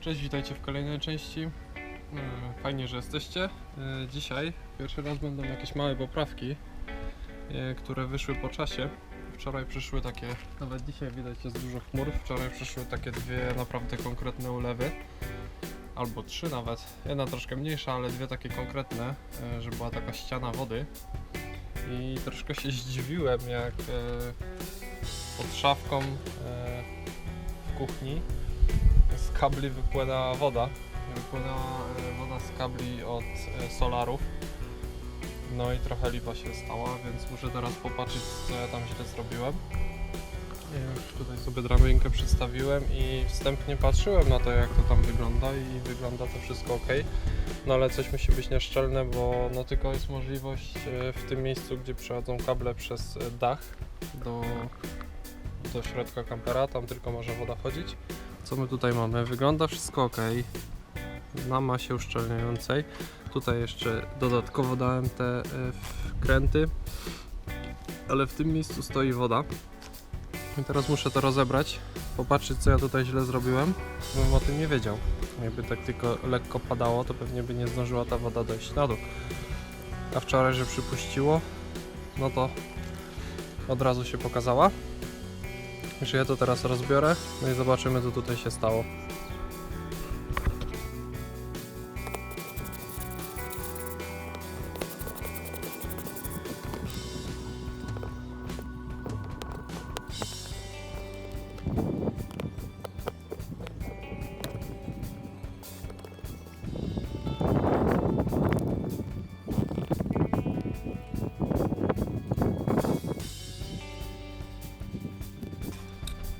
Cześć, witajcie w kolejnej części. E, Fajnie, że jesteście. E, Dzisiaj pierwszy raz będą jakieś małe poprawki, e, które wyszły po czasie. Wczoraj przyszły takie, nawet dzisiaj widać jest dużo chmur, wczoraj przyszły takie dwie naprawdę konkretne ulewy. Albo trzy nawet. Jedna troszkę mniejsza, ale dwie takie konkretne, e, że była taka ściana wody. I troszkę się zdziwiłem, jak pod szafką w kuchni kabli wypłynęła woda. Wypłynęła e, woda z kabli od e, solarów. No i trochę lipa się stała, więc muszę teraz popatrzeć co ja tam źle zrobiłem. Ja Już tutaj sobie drabinkę przedstawiłem i wstępnie patrzyłem na to jak to tam wygląda i wygląda to wszystko ok. No ale coś musi być nieszczelne, bo no tylko jest możliwość e, w tym miejscu, gdzie przechodzą kable przez dach do, do środka kampera, tam tylko może woda chodzić. Co my tutaj mamy? Wygląda wszystko ok. Na masie uszczelniającej. Tutaj jeszcze dodatkowo dałem te y, wkręty, ale w tym miejscu stoi woda. I teraz muszę to rozebrać, popatrzeć co ja tutaj źle zrobiłem, bym o tym nie wiedział. Jakby tak tylko lekko padało, to pewnie by nie zdążyła ta woda dojść na dół. A wczoraj, że przypuściło, no to od razu się pokazała. Że ja to teraz rozbiorę, no i zobaczymy co tutaj się stało.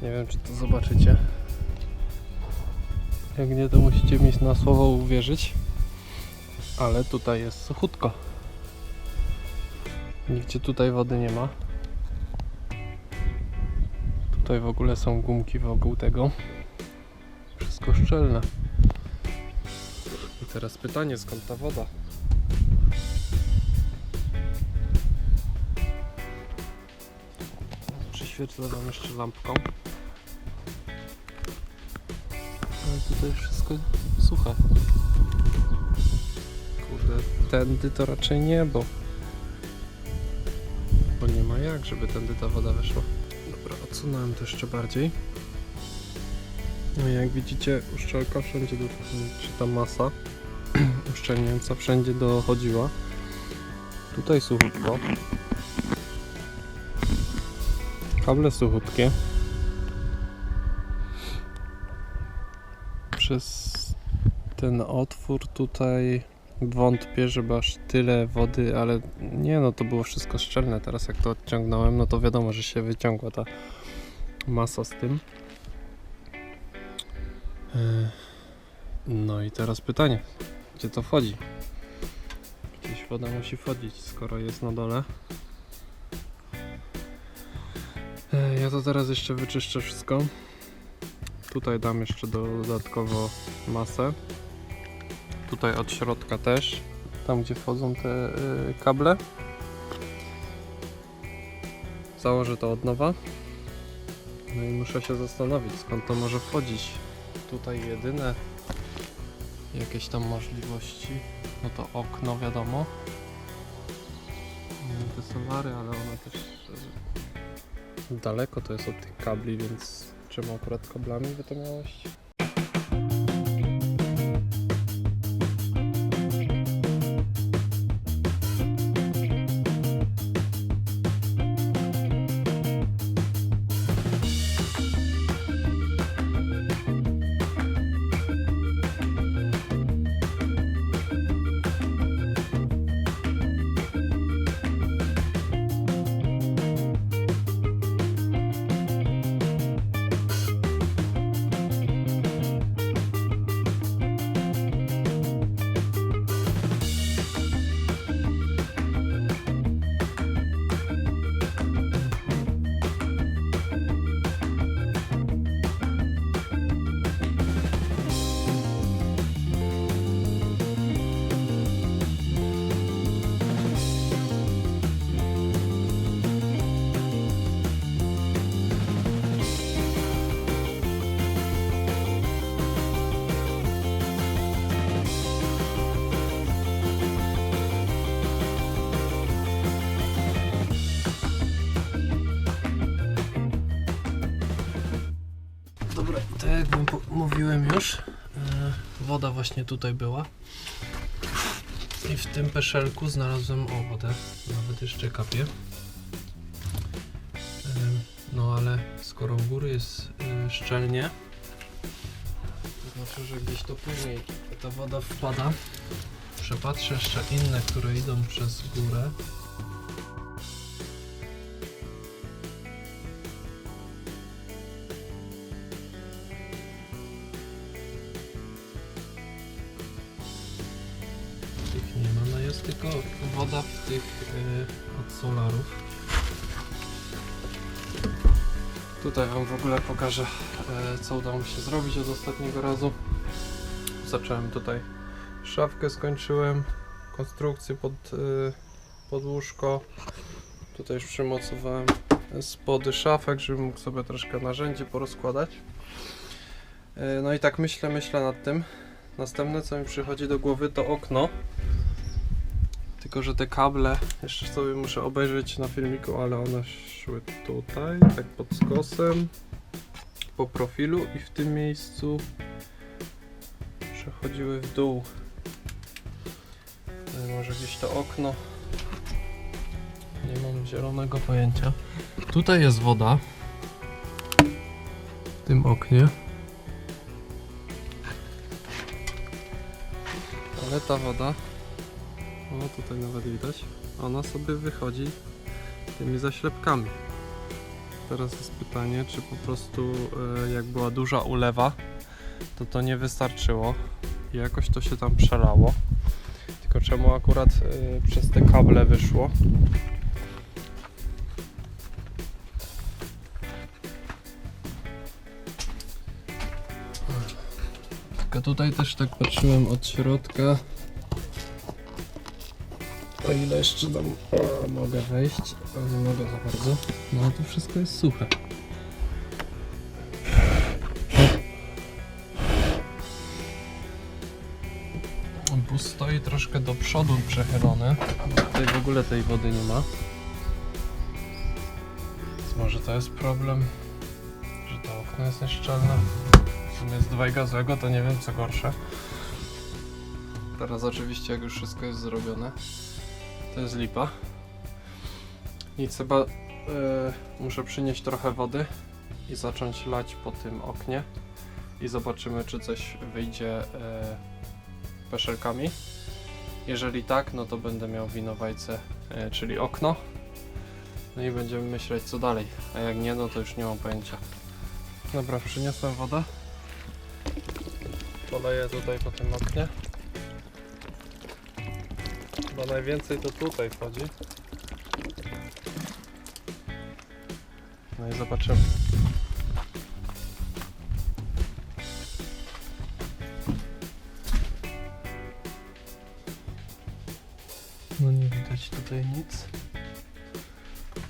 Nie wiem, czy to zobaczycie. Jak nie, to musicie mi na słowo uwierzyć. Ale tutaj jest suchutko. Nigdzie tutaj wody nie ma. Tutaj w ogóle są gumki wokół tego. Wszystko szczelne. I teraz pytanie, skąd ta woda? Przyświetlę wam jeszcze lampką. Ale tutaj wszystko suche. Kurde, tędy to raczej nie, bo... Bo nie ma jak, żeby tędy ta woda weszła. Dobra, odsunąłem to jeszcze bardziej. No i jak widzicie, uszczelka wszędzie, do, czy ta masa uszczelniająca wszędzie dochodziła. Tutaj suchutko. Kable suchutkie. Przez ten otwór tutaj wątpię, żeby aż tyle wody, ale nie no, to było wszystko szczelne. Teraz jak to odciągnąłem, no to wiadomo, że się wyciągła ta masa z tym. E, No i teraz pytanie, gdzie to wchodzi? Gdzieś woda musi wchodzić, skoro jest na dole. E, Ja to teraz jeszcze wyczyszczę wszystko. Tutaj dam jeszcze dodatkowo masę. Tutaj od środka też. Tam gdzie wchodzą te y, kable. Założę to od nowa. No i muszę się zastanowić skąd to może wchodzić. Tutaj jedyne jakieś tam możliwości. No to okno wiadomo. Te solary, ale one też y, daleko to jest od tych kabli, więc czemu akurat kablami by to właśnie tutaj była. I w tym peszelku znalazłem o wodę, nawet jeszcze kapie. No ale skoro u góry jest szczelnie, to znaczy, że gdzieś to później ta woda wpada. Przepatrzę jeszcze inne, które idą przez górę. Jest tylko woda w tych y, od solarów. Tutaj Wam w ogóle pokażę, e, co udało mi się zrobić od ostatniego razu. Zacząłem tutaj szafkę, skończyłem konstrukcję pod, y, pod łóżko. Tutaj już przymocowałem spody szafek, żebym mógł sobie troszkę narzędzi porozkładać. E, No i tak myślę, myślę nad tym. Następne co mi przychodzi do głowy to okno. Tylko, że te kable, jeszcze sobie muszę obejrzeć na filmiku, ale one szły tutaj, tak pod skosem, po profilu i w tym miejscu przechodziły w dół. E, Może gdzieś to okno. Nie mam zielonego pojęcia. Tutaj jest woda. W tym oknie. Ale ta woda, o tutaj nawet widać, ona sobie wychodzi tymi zaślepkami. Teraz jest pytanie, czy po prostu e, jak była duża ulewa, to to nie wystarczyło i jakoś to się tam przelało. Tylko czemu akurat e, przez te kable wyszło? Tylko tutaj też tak patrzyłem od środka. O ile jeszcze tam mogę wejść, ale nie mogę za bardzo. No tu wszystko jest suche. Bus stoi troszkę do przodu przechylony. Tutaj w ogóle tej wody nie ma. Więc może to jest problem, że to okno jest nieszczelne. W sumie z dwojga złego to nie wiem co gorsze. Teraz oczywiście jak już wszystko jest zrobione, to jest lipa. Nic chyba e, muszę przynieść trochę wody i zacząć lać po tym oknie i zobaczymy czy coś wyjdzie e, peszelkami. Jeżeli tak, no to będę miał winowajce, czyli okno. No i będziemy myśleć co dalej, a jak nie, no to już nie mam pojęcia. Dobra, przyniosłem wodę. Poleję tutaj po tym oknie. Chyba najwięcej to tutaj wchodzi. No i zobaczymy. No nie widać tutaj nic.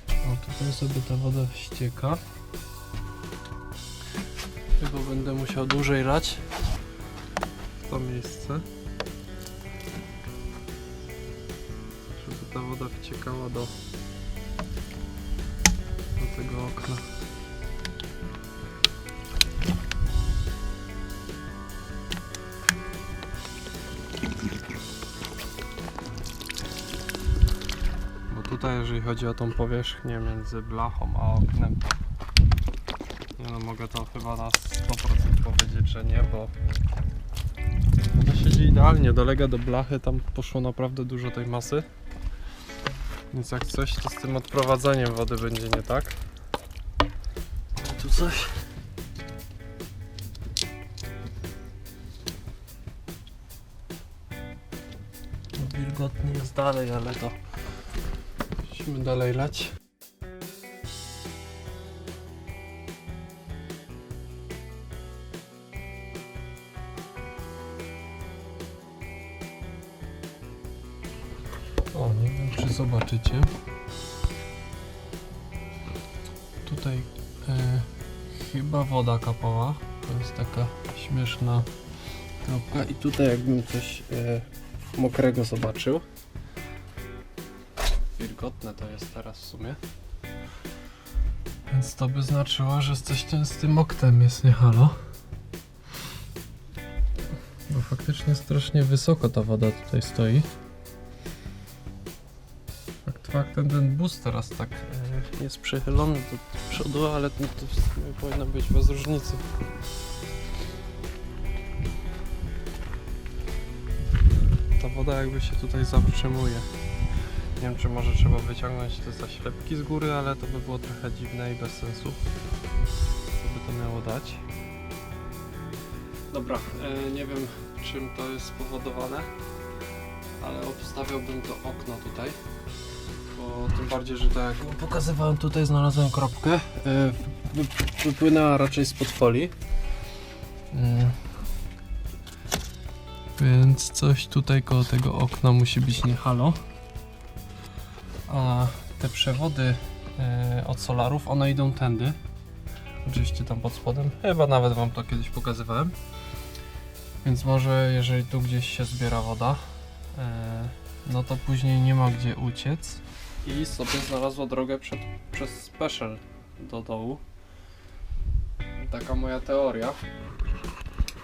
O, tutaj sobie ta woda ścieka. Chyba będę musiał dłużej lać w to miejsce. Woda wciekała do, do tego okna. Bo tutaj jeżeli chodzi o tą powierzchnię między blachą a oknem nie no, mogę to chyba na 100% powiedzieć, że nie, bo to siedzi idealnie, dolega do blachy, tam poszło naprawdę dużo tej masy. Więc jak coś, to z tym odprowadzaniem wody będzie nie tak. Tu coś. Wilgotnie jest dalej, ale to musimy dalej lać. O, nie wiem czy zobaczycie. Tutaj e, chyba woda kapała. To jest taka śmieszna kropka. I tutaj jakbym coś e, mokrego zobaczył. Wilgotne to jest teraz w sumie. Więc to by znaczyło, że coś ten z tym oknem jest nie halo. Bo faktycznie strasznie wysoko ta woda tutaj stoi. Fakt faktem ten bus teraz tak e, jest przychylony do przodu, ale to to w sumie powinno być bez różnicy. Ta woda jakby się tutaj zatrzymuje. Nie wiem, czy może trzeba wyciągnąć te zaślepki z góry, ale to by było trochę dziwne i bez sensu. Co by to miało dać? Dobra, e, nie wiem czym to jest spowodowane, ale obstawiałbym to okno tutaj. Tym bardziej, że tak jak pokazywałem tutaj, znalazłem kropkę. E, wy- wypłynęła raczej spod folii. Mm. Więc coś tutaj koło tego okna musi być nie halo. A te przewody e, od solarów, one idą tędy. Oczywiście tam pod spodem. Chyba nawet wam to kiedyś pokazywałem. Więc może jeżeli tu gdzieś się zbiera woda, e, no to później nie ma gdzie uciec. I sobie znalazła drogę przed, przez special do dołu. Taka moja teoria.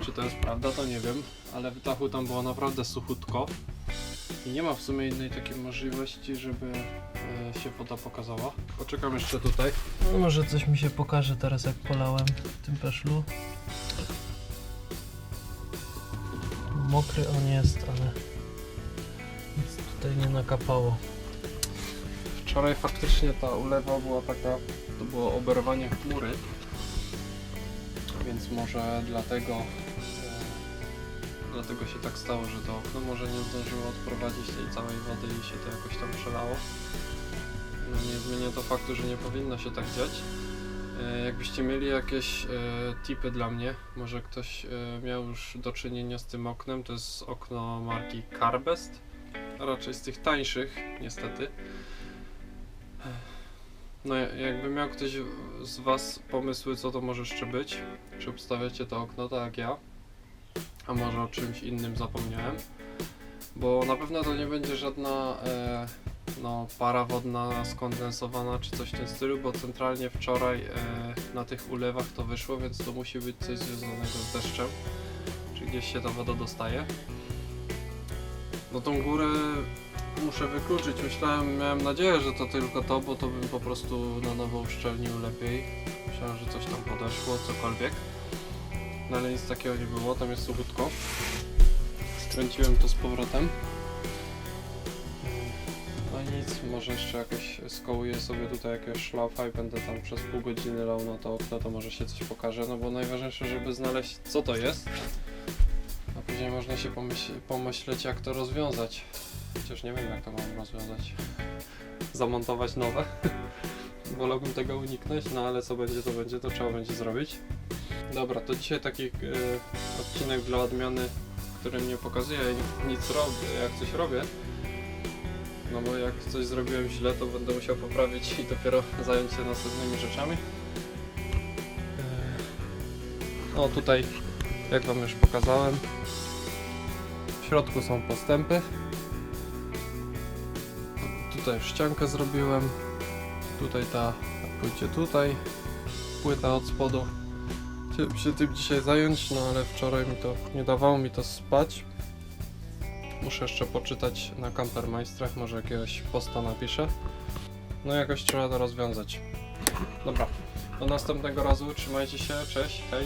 Czy to jest prawda, to nie wiem, ale w dachu tam było naprawdę suchutko. I nie ma w sumie innej takiej możliwości, żeby e, się woda pokazała. Poczekam jeszcze tutaj. No, może coś mi się pokaże teraz jak polałem w tym peszlu. Mokry on jest, ale nic tutaj nie nakapało. Wczoraj faktycznie ta ulewa była taka, to było oberwanie chmury. Więc może dlatego e, dlatego się tak stało, że to okno może nie zdążyło odprowadzić tej całej wody i się to jakoś tam przelało. No nie zmienia to faktu, że nie powinno się tak dziać. E, Jakbyście mieli jakieś e, tipy dla mnie, może ktoś e, miał już do czynienia z tym oknem, to jest okno marki Carbest, raczej z tych tańszych niestety. No ja- jakby miał ktoś z Was pomysły co to może jeszcze być, czy obstawiacie to okno tak jak ja, a może o czymś innym zapomniałem, bo na pewno to nie będzie żadna e, no, para wodna skondensowana czy coś w tym stylu, bo centralnie wczoraj e, na tych ulewach to wyszło, więc to musi być coś związanego z deszczem, czy gdzieś się ta woda dostaje. No tą górę muszę wykluczyć. Myślałem, miałem nadzieję, że to tylko to, bo to bym po prostu na nowo uszczelnił lepiej. Myślałem, że coś tam podeszło, cokolwiek. No ale nic takiego nie było, tam jest suchutko. Skręciłem to z powrotem. No i nic, może jeszcze jakieś skołuję sobie tutaj jakiegoś szlafa i będę tam przez pół godziny lał na to okno, to może się coś pokaże, no bo najważniejsze, żeby znaleźć co to jest. A później można się pomyśl pomyśleć jak to rozwiązać. Chociaż nie wiem jak to mam rozwiązać. Zamontować nowe. Wolałbym tego uniknąć, no ale co będzie to będzie, to trzeba będzie zrobić. Dobra, to dzisiaj taki e, odcinek dla odmiany, którym nie pokazuję nic robię, jak coś robię. No bo jak coś zrobiłem źle, to będę musiał poprawić i dopiero zająć się następnymi rzeczami. No tutaj, jak wam już pokazałem, w środku są postępy. Tutaj ściankę zrobiłem. Tutaj ta pójdzie tutaj. Płyta od spodu. Chciałem się tym dzisiaj zająć, no ale wczoraj mi to nie dawało mi to spać. Muszę jeszcze poczytać na Campermeistrach, może jakiegoś posta napiszę. No jakoś trzeba to rozwiązać. Dobra, do następnego razu, trzymajcie się, cześć, hej.